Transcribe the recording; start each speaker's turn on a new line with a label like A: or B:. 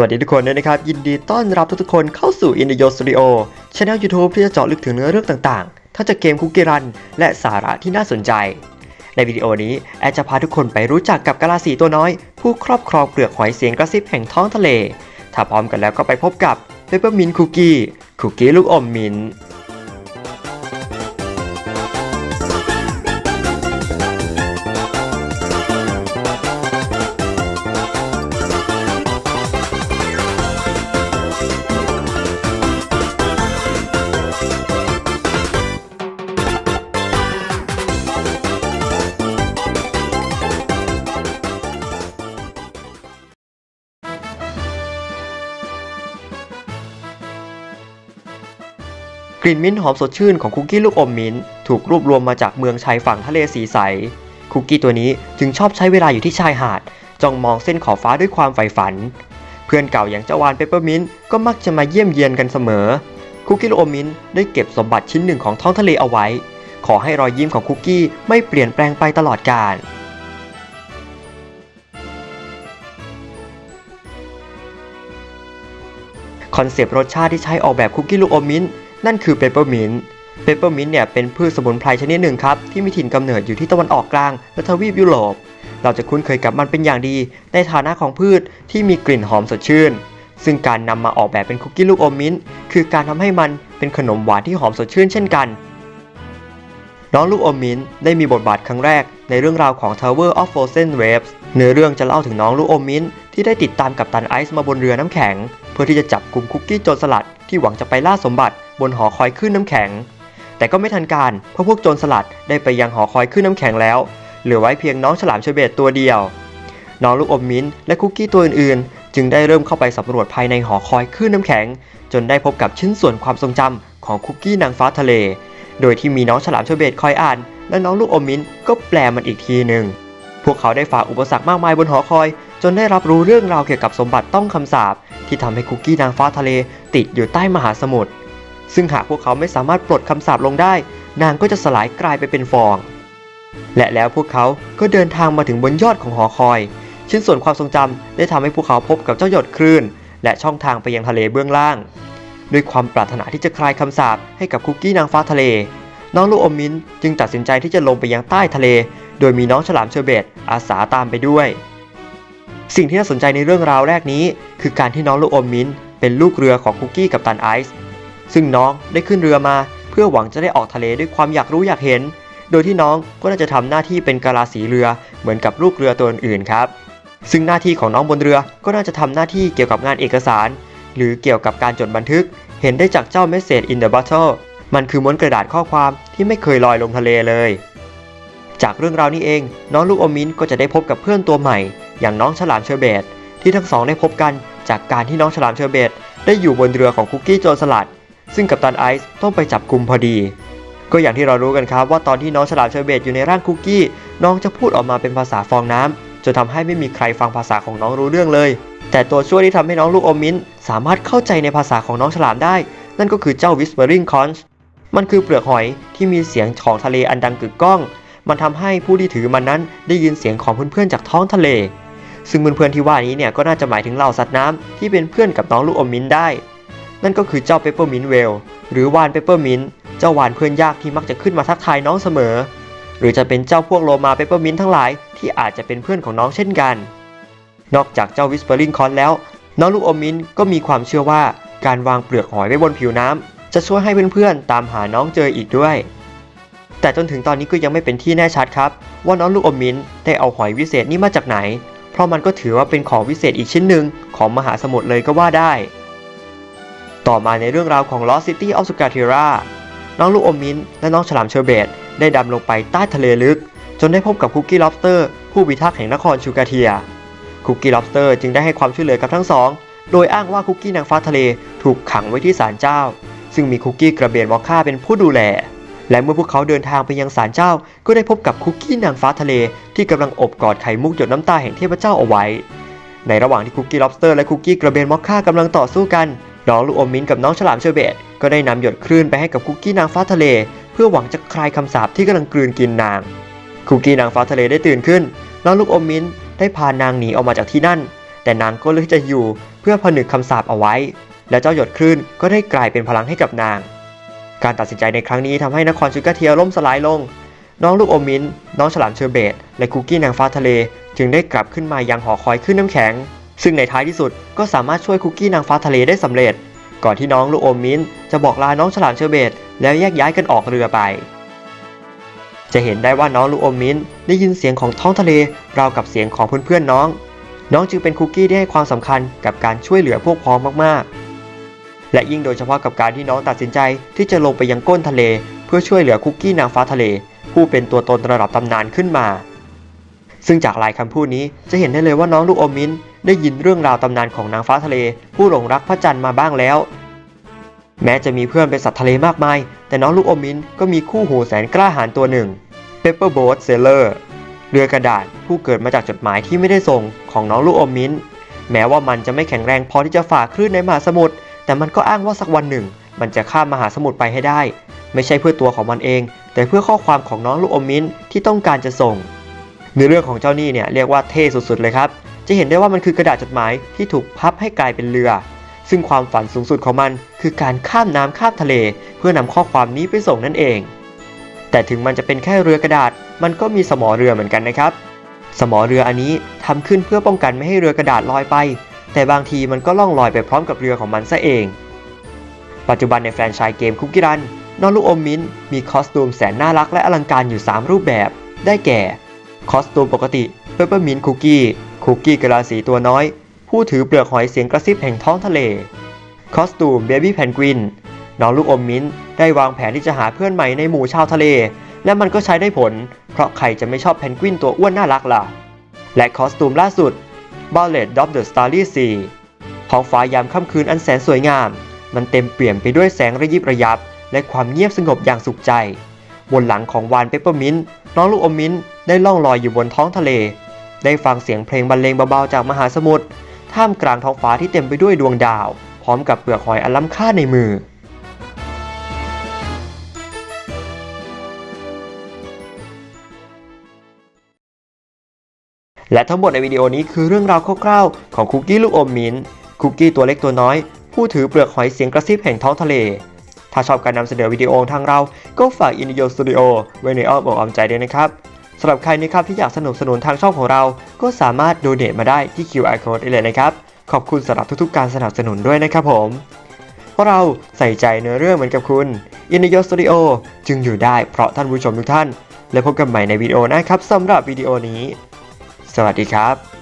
A: วัสดีทุกคนด้วยนะครับ ยินดีต้อนรับทุกๆคนเข้าสู่ In the Yo Studio Channel YouTube ที่จะเจาะลึกถึงเนื้อเรื่องต่างๆ ทั้งจากเกมคุกกี้รัน และสาระที่น่าสนใจ ในวิดีโอนี้ แอดจะพาทุกคนไปรู้จักกับกาลาสีตัวน้อย ผู้ครอบครองเปลือกหอยเสียงกระซิบแห่งท้องทะเล ถ้าพร้อมกันแล้วก็ไปพบกับเปเปอร์มินคุกกี้คุกกี้ลูกอมมินท์ กลิ่นมิ้นท์หอมสดชื่นของคุกกี้ลูกอมมิ้นท์ถูกรวบรวมมาจากเมืองชายฝั่งทะเลสีใส คุกกี้ตัวนี้จึงชอบใช้เวลาอยู่ที่ชายหาดจ้องมองเส้นขอบฟ้าด้วยความใฝ่ฝัน เพื่อนเก่าอย่างเจ้าวานเปเปอร์มินท์ก็มักจะมาเยี่ยมเยียนกันเสมอ คุกกี้ลูกอมมิ้นท์ได้เก็บสมบัติชิ้นหนึ่งของท้องทะเลเอาไว้ ขอให้รอยยิ้มของคุกกี้ไม่เปลี่ยนแปลงไปตลอดกาลคอนเซปต์รสชาติที่ใช้ออกแบบคุกกี้ลูกอมมิ้นท์ นั่นคือเปปเปอร์มินต์เปปเปอร์มินต์เนี่ยเป็นพืชสมุนไพรชนิดหนึ่งครับ ที่มีถิ่นกำเนิดอยู่ที่ตะวันออกกลางและทวีปยุโรป เราจะคุ้นเคยกับมันเป็นอย่างดี ในฐานะของพืชที่มีกลิ่นหอมสดชื่น ซึ่งการนำมาออกแบบเป็นคุกกี้ลูกอมมิ้นท์คือการทำให้มันเป็นขนมหวานที่หอมสดชื่นเช่นกัน น้องลูกอมมิ้นท์ได้มีบทบาทครั้งแรกในเรื่องราวของ Tower of Frozen Waves เนื้อเรื่องจะเล่าถึงน้องลูกอมมิ้นท์ที่ได้ติดตามกับตันไอซ์มาบนเรือน้ำแข็ง เพื่อที่จะจับกลุ่มคุกกี้โจรสลัดที่หวังจะไปล่าสมบัติ บนหอคอยคลื่นน้ำแข็ง แต่ก็ไม่ทันการเพราะพวกโจรสลัดได้ไปยังหอคอยคลื่นน้ำแข็งแล้ว เหลือไว้เพียงน้องฉลามเชเบตตัวเดียว น้องลูกอมมิ้นท์และคุกกี้ตัวอื่นๆ จึงได้เริ่มเข้าไปสำรวจภายในหอคอยคลื่นน้ำแข็ง จนได้พบกับชิ้นส่วนความทรงจำของคุกกี้นางฟ้าทะเล โดยที่มีน้องฉลามเชเบตคอยอ่าน และน้องลูกอมมิ้นท์ก็แปลมันอีกทีหนึ่งพวกเขาได้ฝ่าอุปสรรคมากมายบนหอคอย จนได้รับรู้เรื่องราวเกี่ยวกับสมบัติต้องคำสาปที่ทำให้คุกกี้นางฟ้าทะเลติดอยู่ใต้มหาสมุทร ซึ่งหากพวกเขาไม่สามารถปลดคำสาปลงได้ นางก็จะสลายกลายไปเป็นฟอง และแล้วพวกเขาก็เดินทางมาถึงบนยอดของหอคอย ชิ้นส่วนความทรงจำได้ทำให้พวกเขาพบกับเจ้าหยดคลื่น และช่องทางไปยังทะเลเบื้องล่าง ด้วยความปรารถนาที่จะคลายคำสาปให้กับคุกกี้นางฟ้าทะเล น้องลูกอมมิ้นจึงตัดสินใจที่จะลงไปยังใต้ทะเล โดยมีน้องฉลามเชอร์เบตอาสาตามไปด้วย สิ่งที่น่าสนใจในเรื่องราวแรกนี้ คือการที่น้องลูกอมมิ้นเป็นลูกเรือของคุกกี้กับตันไอซ์ ซึ่งน้องได้ขึ้นเรือมา เพื่อหวังจะได้ออกทะเลด้วยความอยากรู้อยากเห็น โดยที่น้องก็น่าจะทำหน้าที่เป็นกาลาสีเรือเหมือนกับลูกเรือตัวอื่นๆครับ ซึ่งหน้าที่ของน้องบนเรือก็น่าจะทำหน้าที่เกี่ยวกับงานเอกสาร หรือเกี่ยวกับการจดบันทึก เห็นได้จากเจ้า Message in the Bottle มันคือม้วนกระดาษข้อความที่ไม่เคยลอยลงทะเลเลย จากเรื่องราวนี้เอง น้องลูกอมมิ้นก็จะได้พบกับเพื่อนตัวใหม่ อย่างน้องฉลามเชอร์เบตที่ทั้งสองได้พบกันจากการที่น้องฉลามเชอร์เบตได้อยู่บนเรือของคุกกี้โจรสลัด ซึ่งกัปตันไอซ์ต้องไปจับกลุ่มพอดี ก็อย่างที่เรารู้กันครับว่าตอนที่น้องฉลามเชอร์เบตอยู่ในร่างคุกกี้ น้องจะพูดออกมาเป็นภาษาฟองน้ำจนทำให้ไม่มีใครฟังภาษาของน้องรู้เรื่องเลย แต่ตัวช่วยที่ทำให้น้องลูกอมมิ้นสามารถเข้าใจในภาษาของน้องฉลามได้ นั่นก็คือเจ้า Whispering Conch มันคือเปลือกหอยที่มีเสียงของทะเลอันดังกึกก้อง มันทำให้ผู้ที่ถือมันนั้นได้ยินเสียงของเพื่อนๆจากท้องทะเล ซึ่งเพื่อนๆที่ว่านี้เนี่ยก็น่าจะหมายถึงเหล่าสัตว์น้ำที่เป็นเพื่อนกับน้องลูกอมมิ้นได้ นั่นก็คือเจ้าเปปเปอร์มินเวลหรือวานเปปเปอร์มินเจ้าวานเพื่อนยากที่มักจะขึ้นมาทักทายน้องเสมอ หรือจะเป็นเจ้าพวกโลมาเปปเปอร์มินทั้งหลายที่อาจจะเป็นเพื่อนของน้องเช่นกัน นอกจากเจ้าวิสเปอร์ลิงคอนแล้ว น้องลูกอมมินก็มีความเชื่อว่าการวางเปลือกหอยไว้บนผิวน้ำจะช่วยให้เพื่อนๆตามหาน้องเจออีกด้วย แต่จนถึงตอนนี้ก็ยังไม่เป็นที่แน่ชัดครับ ว่าน้องลูกอมมินได้เอาหอยวิเศษนี้มาจากไหน เพราะมันก็ถือว่าเป็นของวิเศษอีกชิ้นหนึ่งของมหาสมุทรเลยก็ว่าได้ ต่อมาในเรื่องราวของ Lost City of Sukatira น้องลูกอมมิ้นและน้องฉลามเชอร์เบตได้ดำลงไปใต้ทะเลลึก จนได้พบกับคุกกี้ล็อบสเตอร์ ผู้พิทักษ์แห่งนครชูกาเทีย คุกกี้ล็อบสเตอร์จึงได้ให้ความช่วยเหลือกับทั้งสอง โดยอ้างว่าคุกกี้นางฟ้าทะเลถูกขังไว้ที่ศาลเจ้า ซึ่งมีคุกกี้กระเบนมอคค่าเป็นผู้ดูแล และเมื่อพวกเขาเดินทางไปยังศาลเจ้า ก็ได้พบกับคุกกี้นางฟ้าทะเล ที่กำลังอบกอดไข่มุกหยดน้ำตาแห่งเทพเจ้าเอาไว้ ในระหว่างที่คุกกี้ล็อบสเตอร์และคุกกี้กระเบนมอคค่ากำลังต่อสู้กัน น้องลูกอมมิ้นกับน้องฉลามเชอร์เบตก็ได้นำหยดคลื่นไปให้กับคุกกี้นางฟ้าทะเล เพื่อหวังจะคลายคำสาปที่กำลังกลืนกินนาง คุกกี้นางฟ้าทะเลได้ตื่นขึ้น น้องลูกอมมิ้นได้พานางหนีออกมาจากที่นั่น แต่นางก็เลือกที่จะอยู่เพื่อผนึกคำสาปเอาไว้ และเจ้าหยดคลื่นก็ได้กลายเป็นพลังให้กับนาง การตัดสินใจในครั้งนี้ทำให้นครชูกาเทียล่มสลายลง น้องลูกอมมิ้น น้องฉลามเชอร์เบต และคุกกี้นางฟ้าทะเล จึงได้กลับขึ้นมายังหอคอยขึ้นน้ำแข็ง ซึ่งในท้ายที่สุดก็สามารถช่วยคุกกี้นางฟ้าทะเลได้สำเร็จ ก่อนที่น้องลูกอมมิ้นจะบอกลาน้องฉลามเชอร์เบตแล้วแยกย้ายกันออกเรือไป จะเห็นได้ว่าน้องลูกอมมิ้นได้ยินเสียงของท้องทะเลราวกับเสียงของเพื่อนๆน้อง น้องจึงเป็นคุกกี้ที่ให้ความสำคัญกับการช่วยเหลือพวกพ้องมากๆ และยิ่งโดยเฉพาะกับการที่น้องตัดสินใจที่จะลงไปยังก้นทะเล เพื่อช่วยเหลือคุกกี้นางฟ้าทะเล ผู้เป็นตัวตนระดับตำนานขึ้นมา ซึ่งจากลายคำพูดนี้จะเห็นได้เลยว่าน้องลูกอมมิ้น ได้ยินเรื่องราวตำนานของนางฟ้าทะเล ผู้หลงรักพระจันทร์มาบ้างแล้ว แม้จะมีเพื่อนเป็นสัตว์ทะเลมากมาย แต่น้องลูกอมมินก็มีคู่หูแสนกล้าหาญตัวหนึ่ง Pepper Boat Sailor เรือกระดาษผู้เกิดมาจากจดหมายที่ไม่ได้ส่งของน้องลูกอมมินแม้ว่ามันจะไม่แข็งแรงพอที่จะฝ่าคลื่นในมหาสมุทรแต่มันก็อ้างว่าสักวันหนึ่ง มันจะข้ามมหาสมุทรไปให้ได้ ไม่ใช่เพื่อตัวของมันเอง แต่เพื่อข้อความของน้องลูกอมมินที่ต้องการจะส่งเนื้อเรื่องของเจ้านี่เนี่ยเรียกว่าเท่สุดๆเลยครับ จะเห็นได้ว่ามันคือกระดาษจดหมายที่ถูกพับให้กลายเป็นเรือ ซึ่งความฝันสูงสุดของมันคือการข้ามน้ำข้ามทะเล เพื่อนำข้อความนี้ไปส่งนั่นเอง แต่ถึงมันจะเป็นแค่เรือกระดาษ มันก็มีสมอเรือเหมือนกันนะครับ สมอเรืออันนี้ทำขึ้นเพื่อป้องกันไม่ให้เรือกระดาษลอยไป แต่บางทีมันก็ล่องลอยไปพร้อมกับเรือของมันซะเอง ปัจจุบันในแฟรนไชส์เกมคุกกี้รันนองลูกอมมิ้นมีคอสตูมแสนน่ารักและอลังการอยู่ 3 รูปแบบ ได้แก่ คอสตูมปกติเปเปอร์มินคุกกี้ คุกกี้กะลาสีตัวน้อย ผู้ถือเปลือกหอยเสียงกระซิบแห่งท้องทะเล คอสตูมเบบี้แพนกวินน้องลูกอมมิ้นได้วางแผนที่จะหาเพื่อนใหม่ในหมู่ชาวทะเล และมันก็ใช้ได้ผล เพราะใครจะไม่ชอบแพนกวินตัวอ้วนน่ารักล่ะ และคอสตูมล่าสุด Ballet of the Starry Sea ท้องฟ้ายามค่ำคืนอันแสนสวยงาม มันเต็มเปี่ยมไปด้วยแสงระยิบระยับ และความเงียบสงบอย่างสุขใจ บนหลังของวานเปปเปอร์มินต์น้องลูกอมมิ้นได้ล่องลอยอยู่บนท้องทะเล ได้ฟังเสียงเพลงบรรเลงเบาๆจากมหาสมุทรท่ามกลางท้องฟ้าที่เต็มไปด้วยดวงดาว พร้อมกับเปลือกหอยอันล้ำค่าในมือ และทั้งหมดในวิดีโอนี้คือเรื่องราวคร่าวๆของคุกกี้ลูกอมมิ้นคุกกี้ตัวเล็กตัวน้อย ผู้ถือเปลือกหอยเสียงกระซิบแห่งท้องทะเล ถ้าชอบการนำเสนอวิดีโอของทางเรา ก็ฝากอิน i โ s สตูดิโอไว้ในอ้อมอกอ้อมใจด้วยนะครับ สำหรับใครนะครับที่อยากสนับสนุนทางช่องของเรา ก็สามารถดูเดทมาได้ที่ QR Code ได้เลยนะครับ ขอบคุณสำหรับทุกๆ การสนับสนุนด้วยนะครับผม เพราะเราใส่ใจเนื้อเรื่องเหมือนกับคุณอิน i โ s สตูดิโอจึงอยู่ได้เพราะท่านผู้ชมทุกท่าน และพบกันใหม่ในวิดีโอนะครับสำหรับวิดีโอนี้ สวัสดีครับ